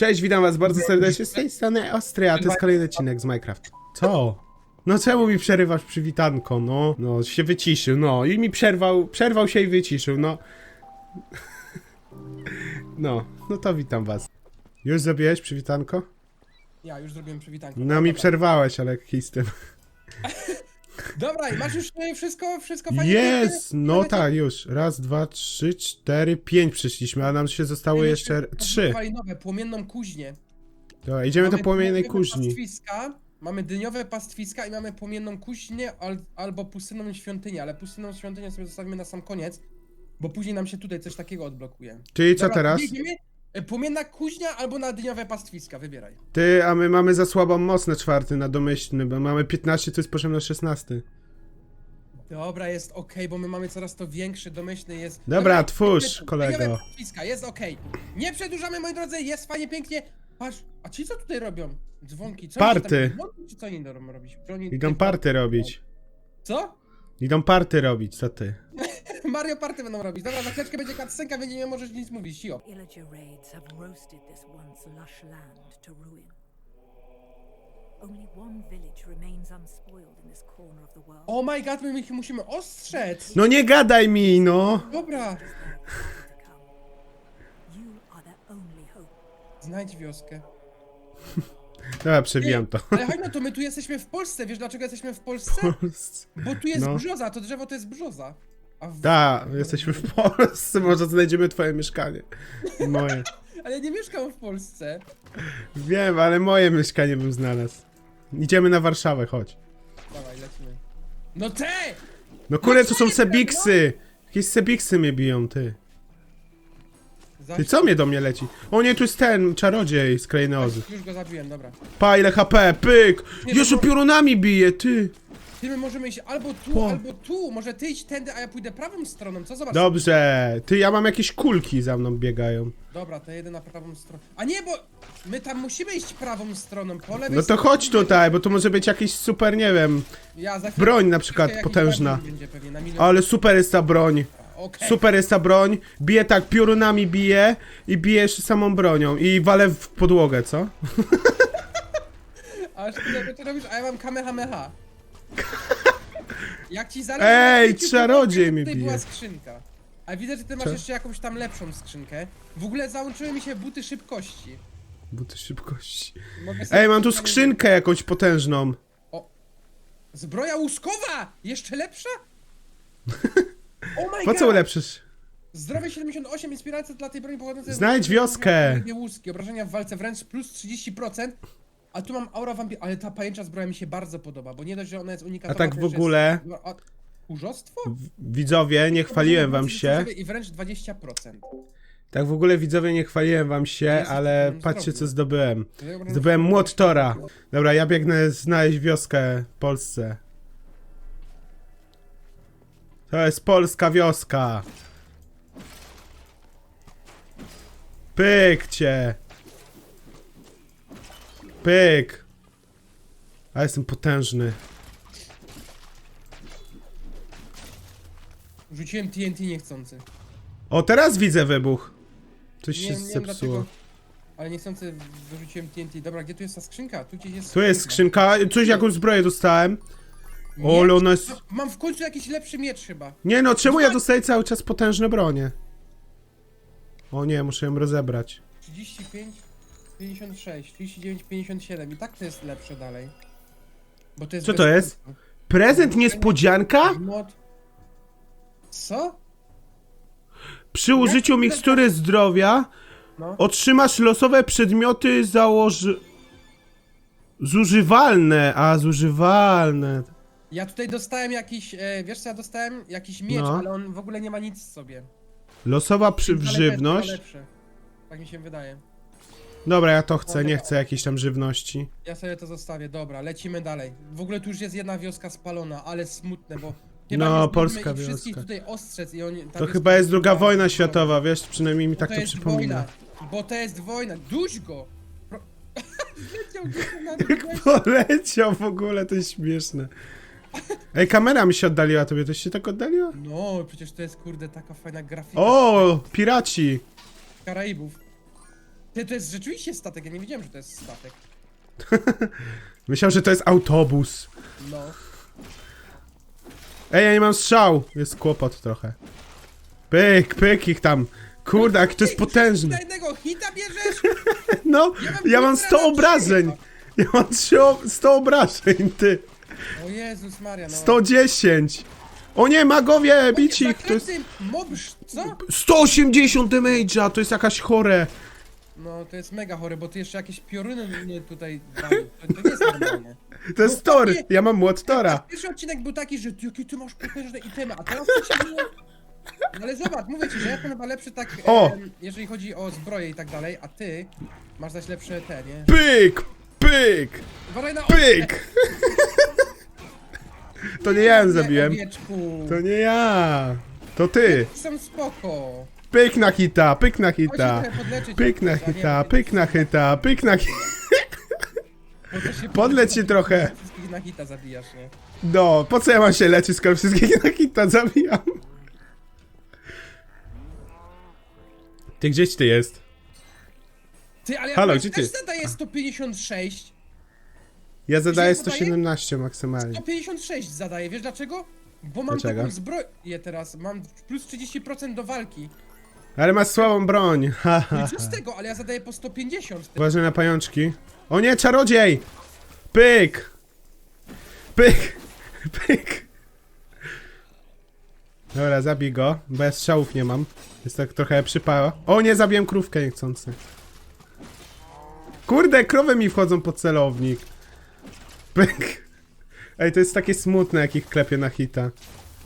Cześć, witam was bardzo serdecznie z tej strony Ostry, a to jest kolejny odcinek z Minecraft. Co? No czemu mi przerywasz przywitanko, no? No, się wyciszył, no. I mi przerwał, przerwał się i wyciszył, no. No, no to witam was. Już zrobiłeś przywitanko? Ja już zrobiłem przywitankę. No mi przerwałeś, ale jaki z tym. Dobra, i masz już e, wszystko, wszystko fajnie? Jest! No tak, już. Raz, dwa, trzy, cztery, pięć przyszliśmy, a nam się zostało jeszcze trzy. Nowe, płomienną kuźnię. Dobra, idziemy do Mamy płomiennej dyniowe kuźni. Pastwiska, mamy dyniowe pastwiska i mamy płomienną kuźnię al, albo pustynną świątynię, ale pustynną świątynię sobie zostawimy na sam koniec, bo później nam się tutaj coś takiego odblokuje. Czyli co Dobra, teraz? biegniemy? E, Płomienna kuźnia albo na dyniowe pastwiska, wybieraj. Ty, a my mamy za słabą moc na czwarty, na domyślny, bo mamy 15, to jest poziom na 16. Dobra, jest ok, bo my mamy coraz to większy, domyślny jest. Dobra, twórz, kolego. Pastwiska, jest ok. Nie przedłużamy, moi drodzy, jest fajnie, pięknie. Patrz, a ci co tutaj robią? Dzwonki, co oni Party. Tam, dzwonki, czy co oni będą robić? Oni Idą party robić. Co? Idą party robić, co ty? Mario Party będą robić. Dobra, za chwileczkę będzie cutscenka, więc nie możesz nic mówić, sio. Illager raids have roasted this once lush land to ruin. Only one village remains unspoiled in this corner of the world. Oh my god, my ich musimy ostrzec! No nie gadaj mi, no! Dobra, come. You are their only hope. znajdź wioskę. Dobra, przewijam to. Ale chodź no to my tu jesteśmy w Polsce, wiesz dlaczego jesteśmy w Polsce? Bo tu jest No. brzoza, to drzewo to jest brzoza. W... Da, jesteśmy w Polsce, może znajdziemy twoje mieszkanie. Moje. Ale nie mieszkam w Polsce. Wiem, ale moje mieszkanie bym znalazł. Idziemy na Warszawę, chodź. Dawaj, lecimy. No te! No kurde, to są sebiksy! Jakieś sebiksy mnie biją, ty. Ty, co mnie do mnie leci? O nie, tu jest ten, czarodziej z krainy Ozy. Już go zabiłem, dobra. Pa, ile HP, pyk! Nie, Jeszcze no bo- piorunami bije, ty! Ty, my możemy iść albo tu, Po. albo tu. Może ty idź tędy, a ja pójdę prawą stroną, co? Zobacz. Dobrze, ty, ja mam jakieś kulki za mną biegają. Dobra, to jedę na prawą stronę. A nie, bo my tam musimy iść prawą stroną, po lewej No to stronie- chodź tutaj, bo tu może być jakiś super, nie wiem, Ja za chwilę- broń na przykład jakiś potężna. Będzie pewnie na milion. Ale super jest ta broń. Okej. Super jest ta broń. Bije tak, piorunami bije i bije jeszcze samą bronią. I wale w podłogę, co? Aż ty robisz, a ja mam kamehameha. Jak ci zależy... Ej, na czarodziej było, mi tutaj bije. była skrzynka. A widzę, że ty masz Co? jeszcze jakąś tam lepszą skrzynkę. W ogóle załączyły mi się buty szybkości. Buty szybkości. Mogę sobie Ej, mam tu skrzynkę jakąś potężną. Zbroja łuskowa! Jeszcze lepsza? Oh my Po co god! ulepszysz? Zdrowie 78, inspiracja dla tej broni pochodzącej. Znajdź wioskę! Nie łuski, obrażenia w walce wręcz plus 30%. A tu mam aura wampir... Ale ta pajęcza zbroja mi się bardzo podoba, bo nie dość, że ona jest unikatowa... A tak w ogóle- Jest... A... Urzostwo? Widzowie, nie chwaliłem wam się. I wręcz 20%. Tak w ogóle widzowie, nie chwaliłem wam się, ale patrzcie co zdobyłem. Zdobyłem młot Tora. Dobra, ja biegnę znaleźć wioskę w Polsce. To jest polska wioska. Pyk cię. Pyk. A jestem potężny. Rzuciłem TNT niechcący. O, teraz widzę wybuch. Coś się wiem zepsuło. dlaczego. Ale niechcący wyrzuciłem TNT. Dobra, gdzie tu jest ta skrzynka? Tu gdzieś jest Tu jest skrzynka, coś jakąś zbroję dostałem. O, Nie, ale ona jest... Mam w końcu jakiś lepszy miecz chyba. Nie no, czemu ja dostaję cały czas potężne bronie? O nie, muszę ją rozebrać. 35, 56, 39, 57 i tak to jest lepsze dalej. Bo to jest Co bez to jest? Prezent niespodzianka? Mod... Co? Przy użyciu mikstury zdrowia No. otrzymasz losowe przedmioty założy... Zużywalne, a zużywalne. Ja tutaj dostałem jakiś, e, wiesz co ja dostałem? Jakiś miecz, No. ale on w ogóle nie ma nic w sobie. Losowa przy... Daleko jest chyba żywność. lepsze. Tak mi się wydaje. Dobra, ja to chcę, nie chcę jakiejś tam żywności. Ja sobie to zostawię, dobra, lecimy dalej. W ogóle tu już jest jedna wioska spalona, ale smutne, bo... chyba No, nie zdążymy polska ich wszystkich wioska. tutaj ostrzec i oni... tam To chyba jest druga wojna światowa, wiesz? Przynajmniej mi tak to to jest przypomina. wojna, bo to jest wojna. Duś go! Pro... Leciał gdzieś na Poleciał w ogóle, to jest śmieszne. Ej, kamera mi się oddaliła, tobie też się tak oddaliła? No, przecież to jest kurde taka fajna grafika O, piraci! Karaibów. Ty, to jest rzeczywiście statek, ja nie wiedziałem, że to jest statek. Myślał, że to jest autobus. No. Ej, ja nie mam strzał. Jest kłopot trochę. Pyk, pyk ich tam. Kurde, jak to jest potężne. Na jednego hita bierzesz? No, Ja mam ja mam dwa 100 razy. obrażeń. Ja mam 3 o- 100 obrażeń, ty. O Jezus Maria, no. 110. O nie, magowie, bici ich. To jest... Zaklety Mobsz, co? 180 damage'a, to jest jakaś chore. No, to jest mega chore, bo ty jeszcze jakieś pioruny mnie tutaj dali. To, to nie jest normalne. To jest Thor, ja mam młot Tora. Pierwszy odcinek był taki, że ty, jakie ty masz potężne itemy, a teraz to się było... No Ale zobacz, mówię ci, że ja jestem chyba lepszy tak, O! em, jeżeli chodzi o zbroję i tak dalej, a ty masz zaś lepsze te, nie? Pyk, pyk, Uważaj na pyk. To nie ja ją zabiłem. Owieczku. To nie ja. To ty. Są spoko. Pyk na hita, pyk na Chodź się hita. trochę podleczyć, Pyk na a nie- hita, pyk na hita, pyk na hita. bo to się Podleć się trochę. Wszystkich na hita zabijasz, nie? No, po co ja mam się leczyć, skoro wszystkich na hita zabijam? Ty gdzieś ty jest? Ty, ale Halo, ja gdzie też ty? zadaję 156. Ja zadaję Gdzie podaję? 117 maksymalnie. 156 zadaję, wiesz dlaczego? Bo mam Dlaczego? taką zbroję teraz, mam plus 30% do walki. Ale masz słabą broń. Ha, No ha, i co ha. z tego, ale ja zadaję po 150. Ty. Uważaj na pajączki. O nie, czarodziej! Pyk! Pyk! Pyk! Dobra, zabij go, bo ja strzałów nie mam. Jest tak trochę przypała. O nie, zabiłem krówkę niechcący. Kurde, krowy mi wchodzą pod celownik. Pyk! Ej, to jest takie smutne, jak ich klepie na hita.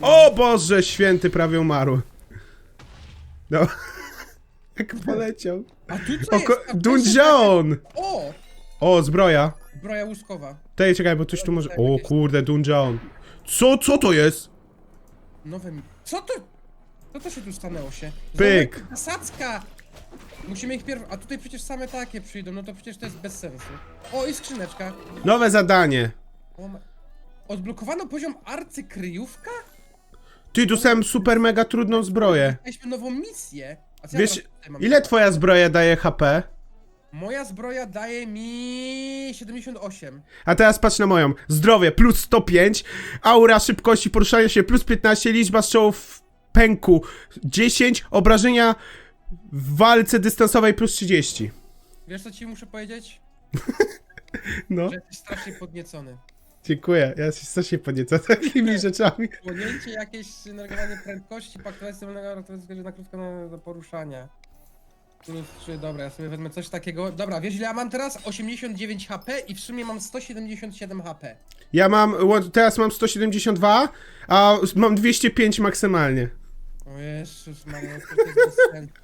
O Boże, święty prawie umarł. No. Jak poleciał. A tu co O, ko- jest? A Dungeon! O! O, zbroja. Zbroja łuskowa. Tej, czekaj, bo coś tu może... O kurde, dungeon. Co, co to jest? Nowe mi... Co to? Co to się tu stanęło się? Pyk. Zasadzka! Musimy ich pierw... A tutaj przecież same takie przyjdą, no to przecież to jest bez sensu. O, i skrzyneczka. Nowe zadanie. O, ma... Odblokowano poziom arcykryjówka? Ty, dostałem super mega trudną zbroję. Mieliśmy nową misję. A co Wiesz, teraz tutaj mam? ile twoja zbroja daje HP? Moja zbroja daje mi 78. A teraz patrz na moją. Zdrowie plus 105, aura szybkości poruszania się plus 15, liczba strzałów w pęku 10, obrażenia w walce dystansowej plus 30. Wiesz co ci muszę powiedzieć? No, Że jesteś strasznie podniecony. Dziękuję. Ja się strasznie podniecę takimi rzeczami. Płonięcie jakieś negowanie prędkości, paktowanie na krótko na, do poruszania. Plus 3, dobra, ja sobie wezmę coś takiego. Dobra, wiesz ile ja mam teraz? 89 HP i w sumie mam 177 HP. Ja mam, teraz mam 172, a mam 205 maksymalnie. O Jezus Maria,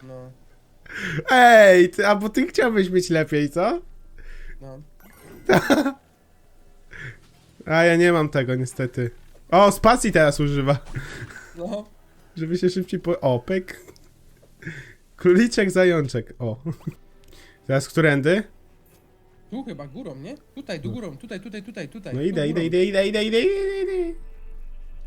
no. Ej, ty, a bo ty chciałbyś mieć lepiej, co? no. A ja nie mam tego niestety. O, spacji teraz używa. No, Żeby się szybciej po... O, pyk. Króliczek, zajączek. O. Teraz którędy? tu chyba górą, nie? Tutaj, do górą, tutaj, tutaj, tutaj, tutaj. No tu idę, idę, górą. idę, idę, idę, idę, idę, idę.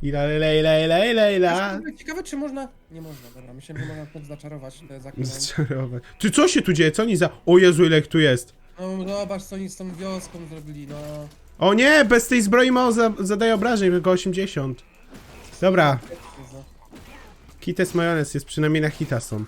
Ila, ila, ila, ila, ila, ila. Ciekawe, czy można... Nie można, dobra, myślałem, że można to zaczarować te zakrywanie. Zaczarować. Ty, co się tu dzieje? Co oni za... O Jezu, ile ich tu jest. No zobacz, co oni z tą wioską zrobili, no. O nie, bez tej zbroi mało za, zadaje obrażeń, tylko 80. Dobra, kites majonez jest przynajmniej na hita są.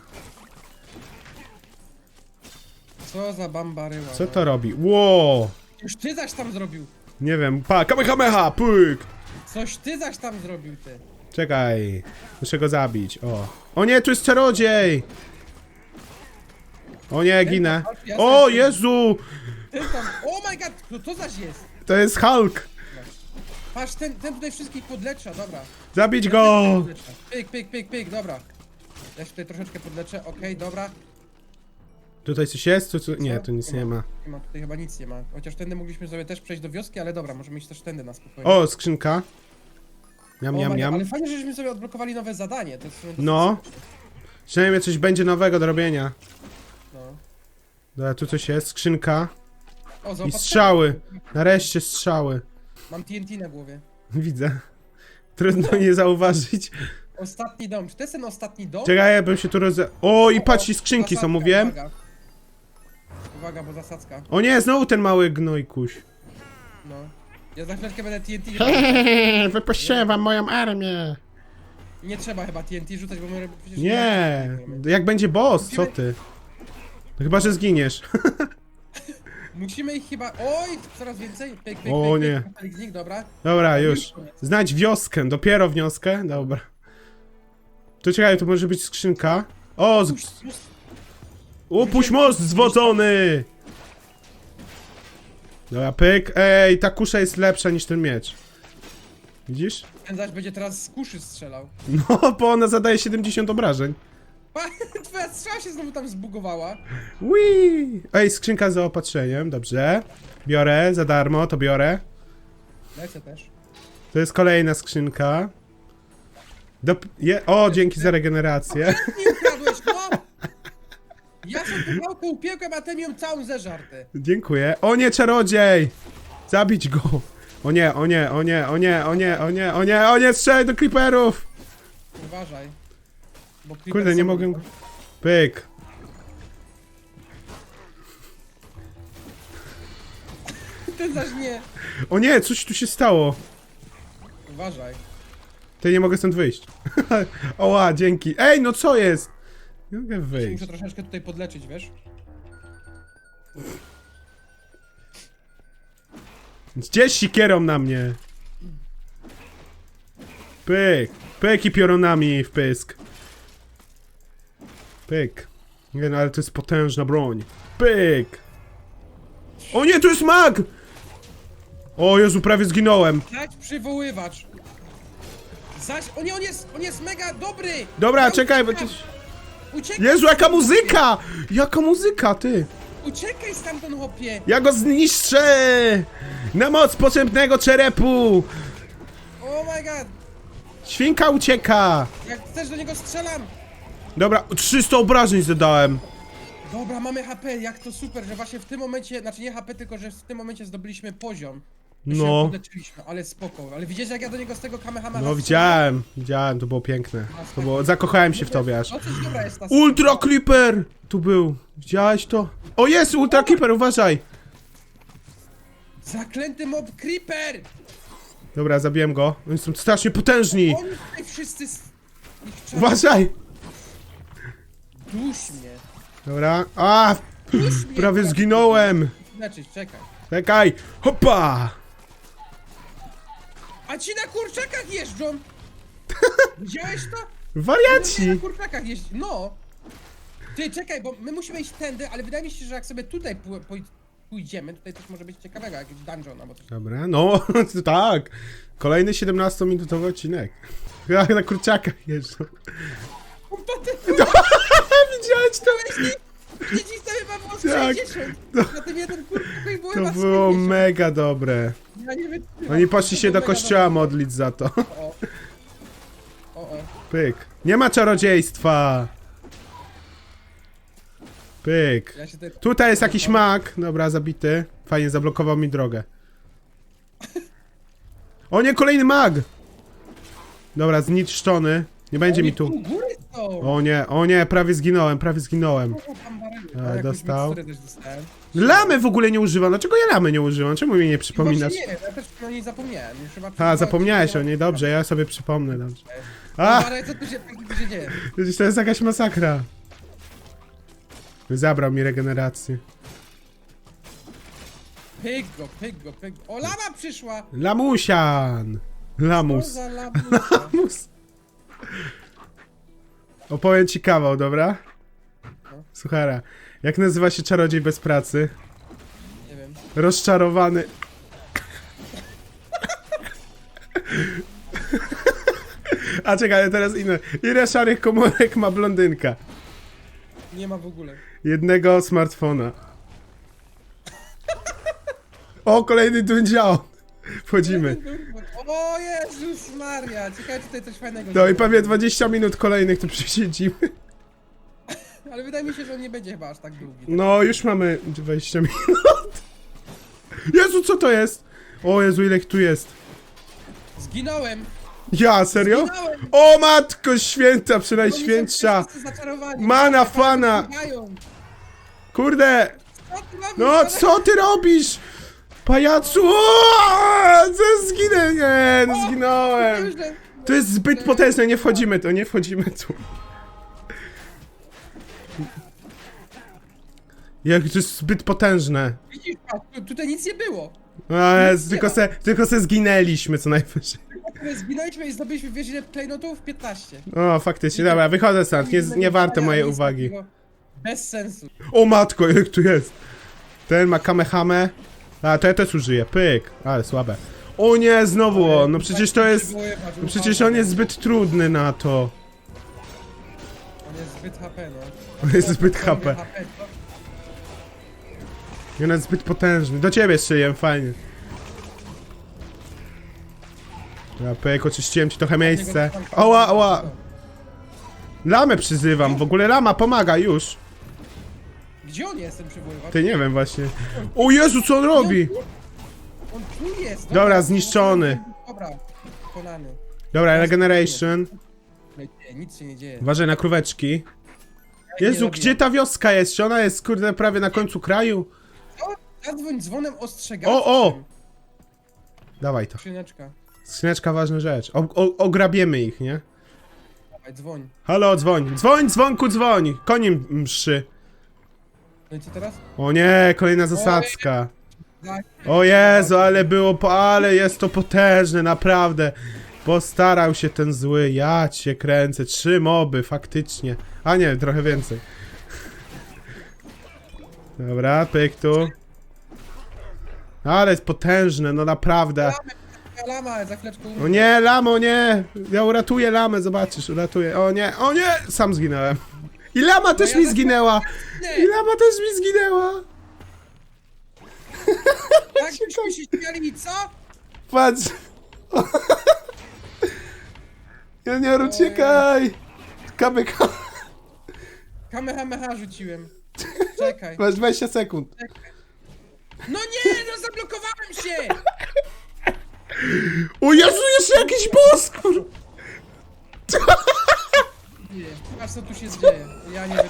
Co za bambaryła. Co no. to robi? Ło! Już ty zaś tam zrobił. Nie wiem, pa, kamehameha, pyk! Coś ty zaś tam zrobił, ty. Czekaj, muszę go zabić, o. O nie, tu jest czarodziej! O nie, ginę. O Jezu! Ten tam... Oh my god, to, to zaś jest. To jest Hulk! Patrz, ten, ten tutaj wszystkich podlecza, dobra. Zabić go! Podlecza. Pyk, pyk, pyk, pyk, dobra. Ja się tutaj troszeczkę podleczę, okej, dobra. Tutaj coś jest? Tu, tu... Nie, tu nic nie ma. Nie ma, tutaj chyba nic nie ma. Chociaż tędy mogliśmy sobie też przejść do wioski, ale dobra, możemy iść też tędy na spokojnie. O, skrzynka. Miam, Oh miam, miam. Ale fajnie, żeśmy sobie odblokowali nowe zadanie. To jest w sumie No. Przynajmniej coś będzie nowego do robienia. No. Dobra, tu coś jest, skrzynka. O, I strzały. Nareszcie strzały. Mam TNT na głowie. Widzę. Trudno nie zauważyć. Ostatni dom. Czy to jest ten ostatni dom? Czekaj, ja bym się tu roz... O, i patrz, i skrzynki są, Zasadzka, mówiłem. uwaga. Uwaga, bo zasadzka. O nie, znowu ten mały gnojkuś. No. Ja za chwileczkę będę TNT. Hehehe, wypuściłem wam moją armię. Nie trzeba chyba TNT rzucać, bo my przecież Nie, jak będzie boss, co ty? To chyba, że zginiesz. Musimy ich chyba... Oj, coraz więcej. Pyk, pyk, O pyk, nie. Pyk, pyk, z nich, dobra. Dobra, już. Znajdź wioskę, dopiero wioskę. Dobra. Tu czekaj, tu może być skrzynka. O, z... Puść, puść. upuść most zwodzony! Dobra, pyk. Ej, ta kusza jest lepsza niż ten miecz. Widzisz? Ten zaś będzie teraz z kuszy strzelał. No, bo ona zadaje 70 obrażeń. Twoja strzała się znowu tam zbugowała. Wii! Ej, skrzynka z zaopatrzeniem, dobrze. Biorę, za darmo, to biorę. Lecę też. To jest kolejna skrzynka. Je... O, dzięki za regenerację. Nie ukradłeś, no! Ja sobie tu pałkę upiekłem, a ten ją całą zeżarty. Dziękuję. O nie, czarodziej! Zabić go! O nie, o nie, o nie, o nie, o nie, o nie, o nie, o nie, strzelaj do creeperów! Uważaj. Bo Kurde, nie mogę... Pyk. Ten zaś nie. O nie, coś tu się stało. Uważaj. Ty nie mogę stąd wyjść. Oła, dzięki. Ej, no co jest? Nie mogę wyjść. Muszę troszeczkę tutaj podleczyć, wiesz? Gdzie sikierą na mnie? Pyk. Pyk i piorunami w pysk. Pyk. Nie no, ale to jest potężna broń. Pyk. O nie, tu jest mag! O Jezu, prawie zginąłem. Dać przywoływacz. Zaś, o nie, on jest, on jest mega dobry! Dobra, Ja czekaj, bo to... uciekam. Uciekaj! Jezu, jaka muzyka! Jaka muzyka, ty! Uciekaj stamtąd, hopie! Ja go zniszczę! Na moc potrzebnego czerepu! Oh my god! Świnka ucieka! Jak chcesz do niego strzelam! Dobra, 300 obrażeń zadałem. Dobra, mamy HP, jak to super, że właśnie w tym momencie, znaczy nie HP, tylko że w tym momencie zdobyliśmy poziom. My się No. podleczyliśmy, ale spoko. Ale widzisz jak ja do niego z tego Kamehameha No widziałem, widziałem, to było piękne. To było, zakochałem się w tobie aż. No coś dobra jest ta Ultra Creeper! Tu był. Widziałeś to? O jest, Ultra Creeper, uważaj! Zaklęty mob Creeper! Dobra, zabiłem go. Oni są strasznie potężni! Oni tutaj wszyscy... s- Ich trzeba Uważaj! Duś mnie. Dobra, a! Duś mnie! Prawie teraz. zginąłem! Leczyć, czekaj. Czekaj! Hopa! A ci na kurczakach jeżdżą! Widziałeś to? Na Wariaci! kurczakach jeździ. No! Ty, czekaj, bo my musimy iść tędy, ale wydaje mi się, że jak sobie tutaj pój- pój- pójdziemy, tutaj coś może być ciekawego, jakiś dungeon albo coś. Dobra, no, tak. Kolejny 17-minutowy odcinek. Jak na kurczakach jeżdżą. Widziałeś to? Dzieci sobie chyba było z Tak. 60. Na tym jeden kurczak i było To chyba było 70. mega dobre. Ja nie wiem. Oni poszli się do mega kościoła modlić za to. O, o. o. Pyk. Nie ma czarodziejstwa. Pyk. Ja się tutaj... Tutaj jest jakiś mag. Dobra, zabity. Fajnie, zablokował mi drogę. O nie, kolejny mag! Dobra, zniszczony. Nie będzie mi tu. u góry O nie, o nie, prawie zginąłem, prawie zginąłem. O, tam baryły. E, A, jakąś dostał. miksturę też dostałem. Lamy w ogóle nie używam. Dlaczego ja lamy nie używam? Czemu mi nie przypominasz? Właśnie nie, ja też o niej zapomniałem. Już chyba A, zapomniałeś o niej, dobrze, ja sobie przypomnę, dobrze. A, Ale co tu się, co tu się dzieje? to jest jakaś masakra. Zabrał mi regenerację. Pyk go, pyk go, pyk go. O, lama przyszła! Lamusian! Co Lamus. za lamusa? Lamus. Opowiem ci kawał, dobra? Słuchara, jak nazywa się czarodziej bez pracy? Nie wiem. Rozczarowany. A czekaj, ale teraz inne. Ile szarych komórek ma blondynka? Nie ma w ogóle. Jednego smartfona. O, kolejny dungeon. Wchodzimy. O Jezus Maria! Ciekawe, czy tutaj coś fajnego No i pewnie 20 minut kolejnych tu przesiedzimy. Ale wydaje mi się, że on nie będzie chyba aż tak długi. No, już mamy 20 minut. Jezu, co to jest? O Jezu, ile ich tu jest. Zginąłem! Ja, serio? Zginąłem! O matko święta, Oni są przynajświętsza. wszyscy zaczarowani. Mana fana. Biegają. Kurde, No, co ty robisz? Pajacu! O, co zginę? Nie, no zginąłem. To jest zbyt potężne, nie wchodzimy tu, nie wchodzimy tu. Jak to jest zbyt potężne. Widzisz, patrz, tu, tutaj nic nie było. A, jest, tylko se, tylko se zginęliśmy co najwyżej. My Zginęliśmy i zdobyliśmy wiesz ile klejnotów? 15. O, faktycznie, dobra, wychodzę stąd, nie, nie warte mojej Nic uwagi. takiego. Bez sensu. O matko, jak tu jest? Ten ma kamehame. A, to ja też użyję, pyk. Ale słabe. O nie, znowu on, no przecież to jest... No przecież on jest zbyt trudny na to. On jest zbyt HP, no. On jest zbyt HP. no. I on jest zbyt potężny. Do ciebie szyję, fajnie. Ja pyk, oczyściłem ci trochę miejsce. Oła, oła! Lamę przyzywam, w ogóle lama pomaga już. Gdzie on jest ten przywoływacz? Ty nie wiem właśnie. O Jezu, co on robi? On tu jest! Dobra, zniszczony. Dobra, pokonany. Dobra, regeneration. Nie, nic się nie dzieje. Uważaj na króweczki. nie Jezu, gdzie ta wioska jest? Czy ona jest, kurde, prawie na końcu kraju? O, Zadzwoń dzwonem ostrzegawczym. O, o! Dawaj to. Skrzyneczka. Skrzyneczka, ważna rzecz. O, o, ograbiemy ich, nie? Dawaj, dzwoń. Halo, dzwoń. Dzwoń, dzwonku, dzwoń. Konim mszy. No i co teraz? O nie, kolejna zasadzka. O Jezu, ale było, po, ale jest to potężne, naprawdę. Postarał się ten zły, ja cię kręcę. Trzy moby, faktycznie. A nie, trochę więcej. Dobra, pyk tu. Ale jest potężne, no naprawdę. Lama, za chwileczkę O nie, lamo, nie! Ja uratuję lamę, zobaczysz, uratuję. O nie, o nie! Sam zginąłem. I lama też ja mi też- zginęła! I lama też mi zginęła! tak byśmy się śmiali i co? Patrz! Junior, uciekaj! Kamyka! Kamehameha rzuciłem. Czekaj. Masz 20 sekund. No nie, no zablokowałem się! O Jezu, jeszcze jakiś boss, kur... Nie, patrz co tu się dzieje. Ja nie wiem.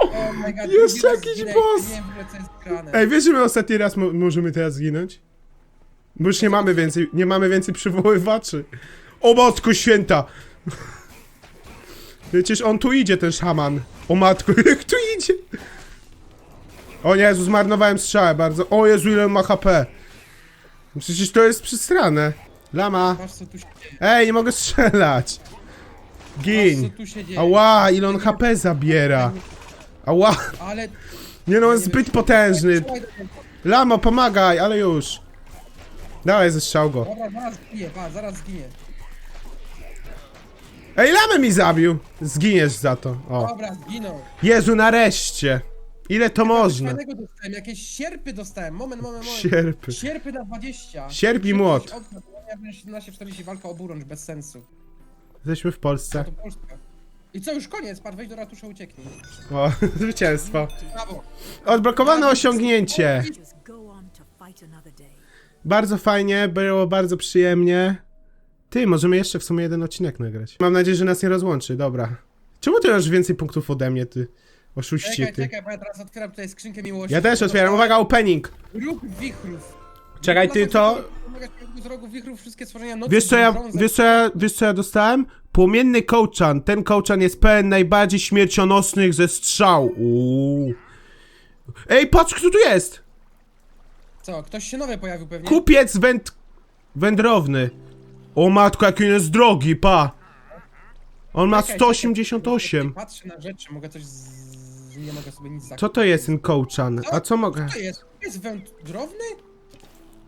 Oh my god, Jeszcze drugi raz jakiś zginę boss. Nie wiem w ogóle co jest grane. Ej, wiesz, że my ostatni raz mo możemy teraz zginąć? Bo już nie mamy więcej, nie mamy więcej przywoływaczy. O matko święta! Przecież on tu idzie, ten szaman. O matko, jak tu idzie! O Jezu, zmarnowałem strzałę bardzo. O Jezu, ile on ma HP. Przecież to jest przystrane. Lama. Patrz co tu się dzieje. Ej, nie mogę strzelać. Patrz Gin. co tu się dzieje. Ała, ile on HP zabiera. Ała. Ale... Nie no, on jest zbyt potężny. Lamo, pomagaj, ale już. Dawaj, zestrzał go. Dobra, zaraz zginie, pa, zaraz zginie. Ej, lamę mi zabił! Zginiesz za to. O. Dobra, zginął. Jezu, nareszcie! Ile to można? Fajnego dostałem, jakieś sierpy dostałem. Moment, moment, moment. Sierpy. Sierpy na 20. Sierp i młot. 1740 walka o burącz, bez sensu. Jesteśmy w Polsce. To Polska. I co, już koniec, pan wejdź do ratusza, ucieknij. O, zwycięstwo. Brawo. Odblokowane osiągnięcie. Just go on to fight another day. Bardzo fajnie, było bardzo przyjemnie. Ty, możemy jeszcze w sumie jeden odcinek nagrać. Mam nadzieję, że nas nie rozłączy, dobra. Czemu ty masz więcej punktów ode mnie, ty? Oszuści, Czekaj, ty. czekaj, bo ja teraz otwieram tutaj skrzynkę miłości. Ja też otwieram, uwaga, opening! Róg wichrów. Czekaj, ty to... Z rogu wichrów wszystkie stworzenia nocy Wiesz co ja, wiesz co ja, wiesz co ja dostałem? Płomienny kołczan. Ten kołczan jest pełen najbardziej śmiercionośnych ze strzał. Uuu. Ej, patrz kto tu jest! Co, ktoś się nowy pojawił pewnie? Kupiec węd... wędrowny. O matko, jaki on jest drogi, pa! On ma Czekaj, 188. czekaj, Patrzę na rzeczy, mogę coś z... Nie mogę sobie nic zakupić. Co to jest ten kołczan? A co mogę? Co to jest? Jest wędrowny?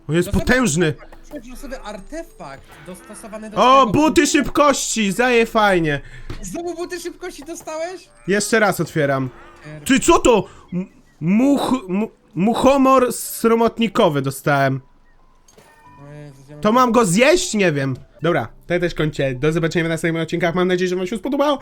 On jest potężny. Przecież sobie artefakt dostosowany do O, buty szybkości, zaje fajnie. Znowu buty szybkości dostałeś? Jeszcze raz otwieram. Ty co to? M- Much... mu- Muchomor sromotnikowy dostałem. O Jezus, ja To mam go zjeść? Nie wiem. Dobra, to ja też kończę. Do zobaczenia w następnych odcinkach. Mam nadzieję, że wam się spodobało.